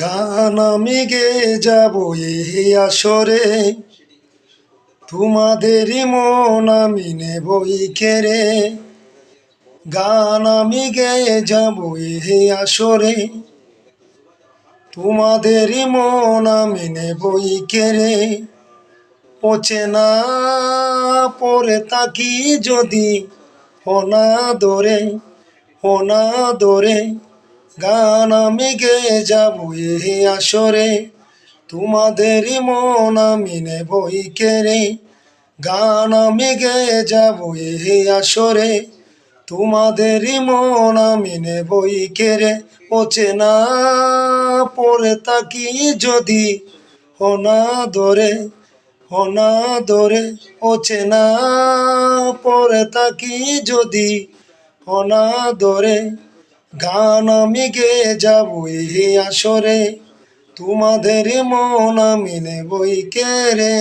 গান আমি গে যাব এই আসরে। তোমাদেরই মন আমি নেবই কেড়ে গান আমি গে যাব এই আসরে। তোমাদেরই মন আমি নেবই কেড়ে পচে না পরে তাকি যদি হনা দরে হনা দরে। গান আমি গে যাব এই আসরে। তোমাদেরই মন আমি নেবই কেড়ে গান আমি গে যাব এই আসরে। তোমাদেরই মন আমি নেবই কেড়ে পচে না পরে তাকি যদি হনা দরে হনা দরে। পচে না পরে তাকি যদি হনা দরে। গান আমি গে যাব এই আসরে। তোমাদের মন আমি নেবই কেড়ে